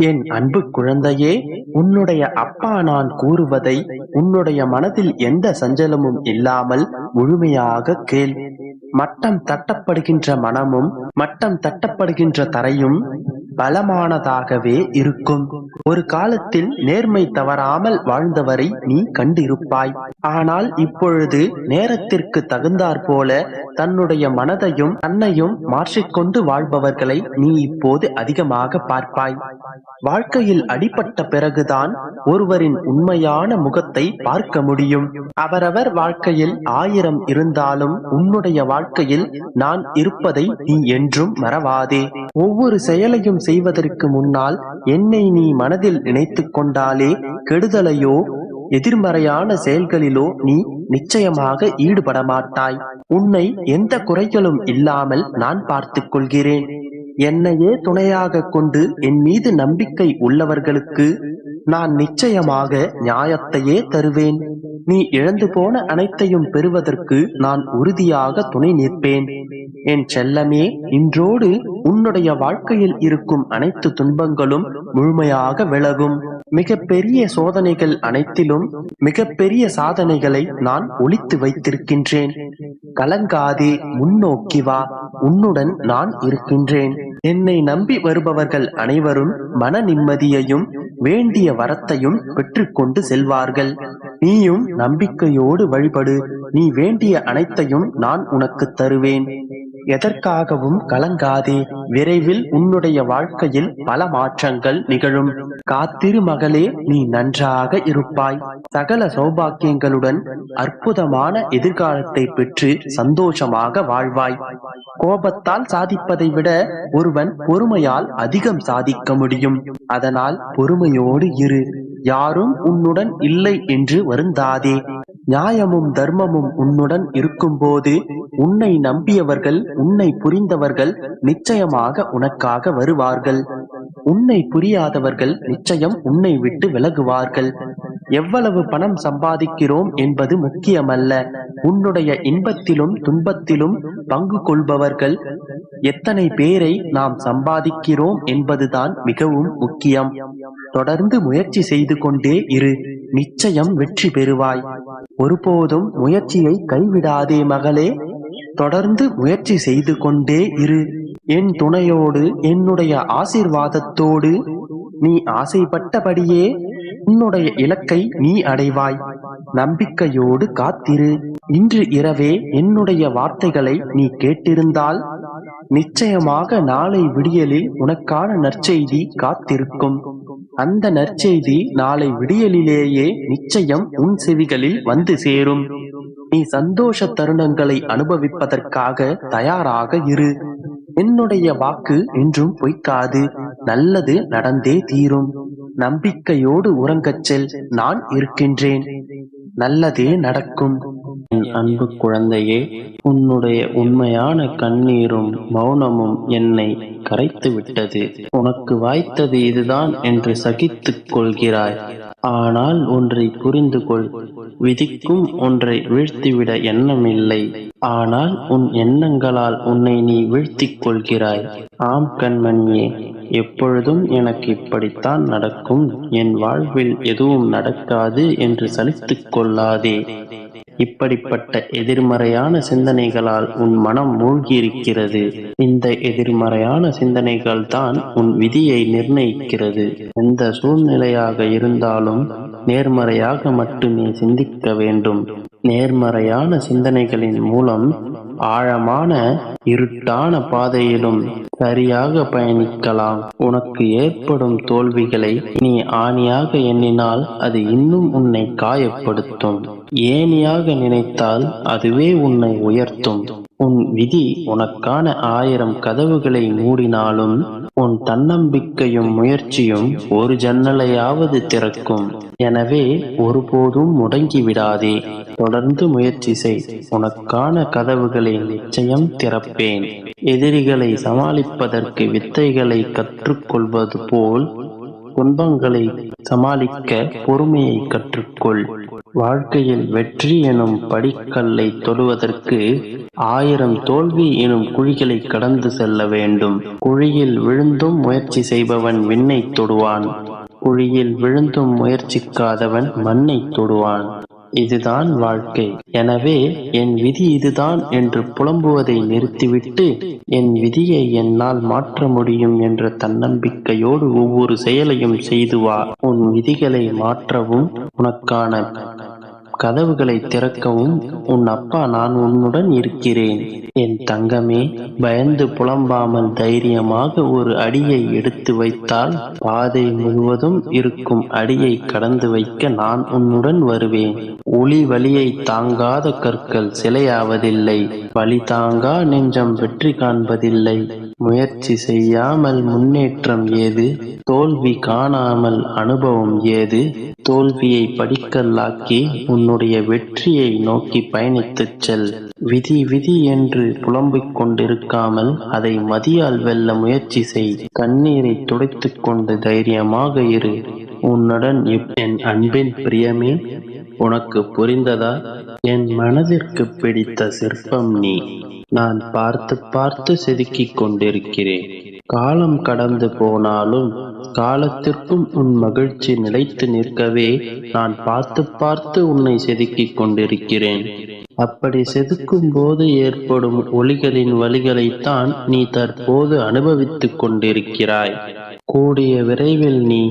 என் அன்பு குழந்தையே உன்னுடைய அப்பா நான் கூறுவதை உன்னுடைய மனதில் எந்த சஞ்சலமும் இல்லாமல் முழுமையாக கேள். மட்டம் தட்டப்படுகின்ற மனமும் மட்டம் தட்டப்படுகின்ற தரையும் பலமானதாகவே இருக்கும். ஒரு காலத்தில் நேர்மை தவறாமல் வாழ்ந்தவரை நீ கண்டிருப்பாய். ஆனால் இப்பொழுது நேரத்திற்கு தகுந்தாற் போல தன்னுடைய மனதையும் தன்னையும் மாற்றிக்கொண்டு வாழ்பவர்களை நீ இப்போது அதிகமாக பார்ப்பாய். வாழ்க்கையில் அடிபட்ட பிறகுதான் ஒருவரின் உண்மையான முகத்தை பார்க்க முடியும். அவரவர் வாழ்க்கையில் ஆயிரம் இருந்தாலும் உன்னுடைய வாழ்க்கையில் நான் இருப்பதை நீ என்றும் மறவாதே. ஒவ்வொரு செயலையும் செய்வதற்கு முன்னால் என்னை நீ மனதில் நினைத்து கொண்டாலே கெடுதலையோ எதிர்மறையான செயல்களிலோ நீ நிச்சயமாக ஈடுபட மாட்டாய் உன்னை எந்த குறைகளும் இல்லாமல் நான் பார்த்து கொள்கிறேன். என்னையே துணையாக கொண்டு என் மீது நம்பிக்கை உள்ளவர்களுக்கு நான் நிச்சயமாக நியாயத்தையே தருவேன். நீ இழந்து போன அனைத்தையும் பெறுவதற்கு நான் உறுதியாக துணை நிற்பேன். என் செல்லமே இன்றோடு உன்னுடைய வாழ்க்கையில் இருக்கும் அனைத்து துன்பங்களும் முழுமையாக விலகும். மிக பெரிய சோதனைகள் அனைத்திலும் மிக பெரிய சாதனைகளை நான் ஒழித்து வைத்திருக்கின்றேன். கலங்காதே முன்னோக்கி வா உன்னுடன் நான் இருக்கின்றேன். என்னை நம்பி வருபவர்கள் அனைவரும் மன நிம்மதியையும் வேண்டிய வரத்தையும் பெற்றுக்கொண்டு செல்வார்கள். நீயும் நம்பிக்கையோடு வழிபடு. நீ வேண்டிய அனைத்தையும் நான் உனக்கு தருவேன். எதற்காகவும் கலங்காதே. விரைவில் உன்னுடைய வாழ்க்கையில் பல மாற்றங்கள் நிகழும். காத்திரு மகளே நீ நன்றாக இருப்பாய். சகல சௌபாக்கியங்களுடன் அற்புதமான எதிர்காலத்தை பெற்று சந்தோஷமாக வாழ்வாய். கோபத்தால் சாதிப்பதை விட ஒருவன் பொறுமையால் அதிகம் சாதிக்க முடியும். அதனால் பொறுமையோடு இரு. யாரும் உன்னுடன் இல்லை என்று வருந்தாதே. நியாயமும் தர்மமும் உன்னுடன் இருக்கும்போது உன்னை நம்பியவர்கள் உன்னை புரிந்தவர்கள் நிச்சயமாக உனக்காக வருவார்கள். உன்னை புரியாதவர்கள் நிச்சயம் உன்னை விட்டு விலகுவார்கள். எவ்வளவு பணம் சம்பாதிக்கிறோம் என்பது முக்கியமல்ல. உன்னுடைய இன்பத்திலும் துன்பத்திலும் பங்கு கொள்பவர்கள் எத்தனை பேரை நாம் சம்பாதிக்கிறோம் என்பதுதான் மிகவும் முக்கியம். தொடர்ந்து முயற்சி செய்து கொண்டே இரு. நிச்சயம் வெற்றி பெறுவாய். ஒருபோதும் முயற்சியை கைவிடாதே மகளே. தொடர்ந்து முயற்சி செய்து கொண்டே இரு. என் துணையோடு என்னுடைய ஆசீர்வாதத்தோடு நீ ஆசைப்பட்டபடியே உன்னுடைய இலக்கை நீ அடைவாய். நம்பிக்கையோடு காத்திரு. இன்று இரவே என்னுடைய வார்த்தைகளை நீ கேட்டிருந்தால் நிச்சயமாக நாளை விடியலில் உனக்கான நற்செய்தி காத்திருக்கும். அந்த நற்செய்தி நாளை விடியலிலேயே நிச்சயம் உன் செவிகளில் வந்து சேரும். நீ சந்தோஷ தருணங்களை அனுபவிப்பதற்காக தயாராக இரு. என்னுடைய வாக்கு என்றும் பொய்க்காது. நல்லது நடந்தே தீரும். நம்பிக்கையோடு உறங்கச் செல் நான் இருக்கின்றேன். நல்லதே நடக்கும். என் அன்பு குழந்தையே உன்னுடைய உண்மையான கண்ணீரும் மௌனமும் என்னை கரைத்து விட்டது. உனக்கு வாய்த்தது இதுதான் என்று சகித்துக் கொள்கிறாய். ஆனால் ஒன்றை புரிந்து கொள். விதிக்கும் ஒன்றை வீழ்த்திவிட எண்ணமில்லை. ஆனால் உன் எண்ணங்களால் உன்னை நீ வீழ்த்திக் கொள்கிறாய். ஆம் கண்மணியே எப்பொழுதும் எனக்கு இப்படித்தான் நடக்கும். என் வாழ்வில் எதுவும் நடக்காது என்று சலித்துக் கொள்ளாதே. இப்படிப்பட்ட எதிர்மறையான சிந்தனைகளால் உன் மனம் மூழ்கியிருக்கிறது. இந்த எதிர்மறையான சிந்தனைகள் தான் உன் விதியை நிர்ணயிக்கிறது. எந்த சூழ்நிலையாக இருந்தாலும் நேர்மறையாக மட்டுமே சிந்திக்க வேண்டும். நேர்மறையான சிந்தனைகளின் மூலம் ஆழமான இருட்டான பாதையிலும் சரியாக பயணிக்கலாம். உனக்கு ஏற்படும் தோல்விகளை நீ ஆணியாக எண்ணினால் அது இன்னும் உன்னை காயப்படுத்தும். ஏனியாக நினைத்தால் அதுவே உன்னை உயர்த்தும். உன் விதி உனக்கான ஆயிரம் கதவுகளை மூடினாலும் உன் தன்னம்பிக்கையும் முயற்சியும் ஒரு ஜன்னலையாவது திறக்கும். எனவே ஒருபோதும் முடங்கி விடாதே தொடர்ந்து முயற்சி செய். உனக்கான கதவுகளை நிச்சயம் திறப்பேன். எதிரிகளை சமாளிப்பதற்கு வித்தைகளை கற்றுக்கொள்வது போல் துன்பங்களை சமாளிக்க பொறுமையை கற்றுக்கொள். வாழ்க்கையில் வெற்றி எனும் படிக்கல்லை தொடுவதற்கு ஆயிரம் தோல்வி எனும் குழிகளை கடந்து செல்ல வேண்டும். குழியில் விழுந்தும் முயற்சி செய்பவன் விண்ணை தொடுவான். குழியில் விழுந்தும் முயற்சிக்காதவன் மண்ணைத் தொடுவான். இதுதான் வாழ்க்கை. எனவே என் விதி இதுதான் என்று புலம்புவதை நிறுத்திவிட்டு என் விதியை என்னால் மாற்ற முடியும் என்ற தன்னம்பிக்கையோடு ஒவ்வொரு செயலையும் செய்து வா. உன் விதிகளை மாற்றவும் உனக்கான கதவுகளை திறக்கவும் உன் அப்பா நான் உன்னுடன் இருக்கிறேன். என் தங்கமே பயந்து புலம்பாமல் தைரியமாக ஒரு அடியை எடுத்து வைத்தால் பாதை முழுவதும் இருக்கும் அடியை கடந்து வைக்க நான் உன்னுடன் வருவேன். ஒளி வழியை தாங்காத கற்கள் சிலையாவதில்லை. வழி தாங்கா நெஞ்சம் வெற்றி காண்பதில்லை. முயற்சி செய்யாமல் முன்னேற்றம் ஏது? தோல்வி காணாமல் அனுபவம் ஏது? தோல்வியை படிக்கல்லாக்கி உன்னுடைய வெற்றியை நோக்கி பயணித்துச் செல். விதி விதி என்று புலம்பிக் கொண்டிருக்காமல் அதை மதியால் வெல்ல முயற்சி செய். கண்ணீரை துடைத்துக் கொண்டு தைரியமாக இரு. உன்னுடன் என் அன்பின் பிரியமே உனக்கு புரிந்ததா? என் மனதிற்கு பிடித்த சிற்பம் நீ. நான் பார்த்து பார்த்து செதுக்கிக் கொண்டிருக்கிறேன். காலம் கடந்து போனாலும் காலத்திற்கும் உன் மகிழ்ச்சி நிலைத்து நிற்கவே நான் பார்த்து பார்த்து உன்னை செதுக்கிக் கொண்டிருக்கிறேன். அப்படி செதுக்கும் போது ஏற்படும் ஒளிகளின் வழிகளைத்தான் நீ தற்போது அனுபவித்துக் கொண்டிருக்கிறாய். கூடிய விரைவில் நீ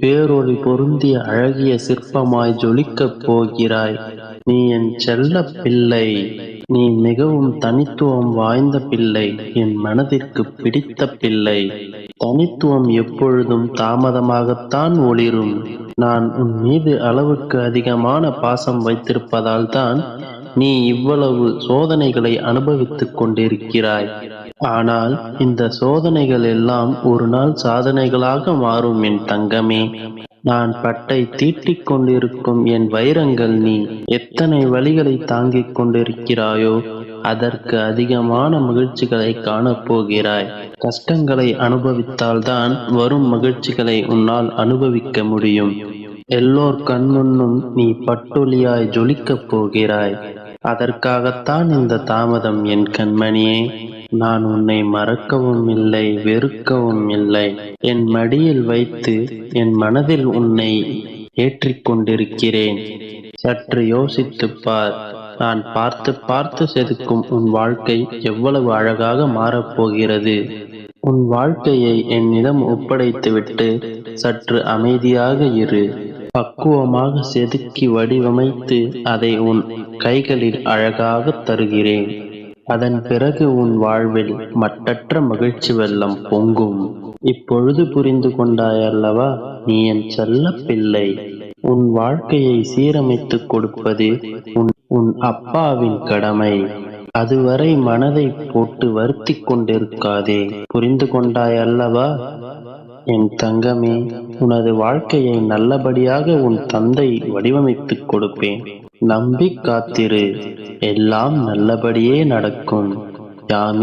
பேரொளி பொருந்திய அழகிய சிற்பமாய் ஜொலிக்கப் போகிறாய். நீ என் செல்ல பிள்ளை. நீ மிகவும் தனித்துவம் வாய்ந்த பிள்ளை. என் மனதிற்கு பிடித்த பிள்ளை. தனித்துவம் எப்பொழுதும் தாமதமாகத்தான் ஒளிரும். நான் உன் மீது அளவுக்கு அதிகமான பாசம் வைத்திருப்பதால் தான் நீ இவ்வளவு சோதனைகளை அனுபவித்துக் கொண்டிருக்கிறாய். ஆனால் இந்த சோதனைகள் எல்லாம் ஒரு நாள் சாதனைகளாக மாறும் என் தங்கமே. நான் பட்டை தீட்டிக் கொண்டிருக்கும் என் வைரங்கள் நீ எத்தனை வழிகளை தாங்கிக் கொண்டிருக்கிறாயோ அதற்கு அதிகமான மகிழ்ச்சிகளை காணப்போகிறாய் கஷ்டங்களை அனுபவித்தால்தான் வரும் மகிழ்ச்சிகளை உன்னால் அனுபவிக்க முடியும். எல்லோர் கண்முன்னும் நீ பட்டொலியாய் ஜொலிக்கப் போகிறாய். அதற்காகத்தான் இந்த தாமதம் என் கண்மணியே. நான் உன்னை மறக்கவும் இல்லை வெறுக்கவும் இல்லை. என் மடியில் வைத்து என் மனதில் உன்னை ஏற்றிக் கொண்டிருக்கிறேன். சற்று யோசித்துப் பார். நான் பார்த்து பார்த்து செதுக்கும் உன் வாழ்க்கை எவ்வளவு அழகாக மாறப்போகிறது உன் வாழ்க்கையை என்னிடம் ஒப்படைத்துவிட்டு சற்று அமைதியாக இரு. பக்குவமாக செதுக்கி வடிவமைத்து அதை உன் கைகளில் அழகாக தருகிறேன். அதன் பிறகு உன் வாழ்வில் மட்டற்ற மகிழ்ச்சி வெள்ளம் பொங்கும். இப்பொழுது புரிந்து கொண்டாய் அல்லவா நீ என் செல்ல பிள்ளை. உன் வாழ்க்கையை சீரமைத்துக் கொடுப்பது உன் உன் அப்பாவின் கடமை. அதுவரை மனதை போட்டு வருத்திக் கொண்டிருக்காதே. புரிந்து கொண்டாய் அல்லவா என் தங்கமே உனது வாழ்க்கையை நல்லபடியாக உன் தந்தை வடிவமைத்துக் கொடுப்பேன். நம்பி காத்திரு. எல்லாம் நல்லபடியே நடக்கும். யாமி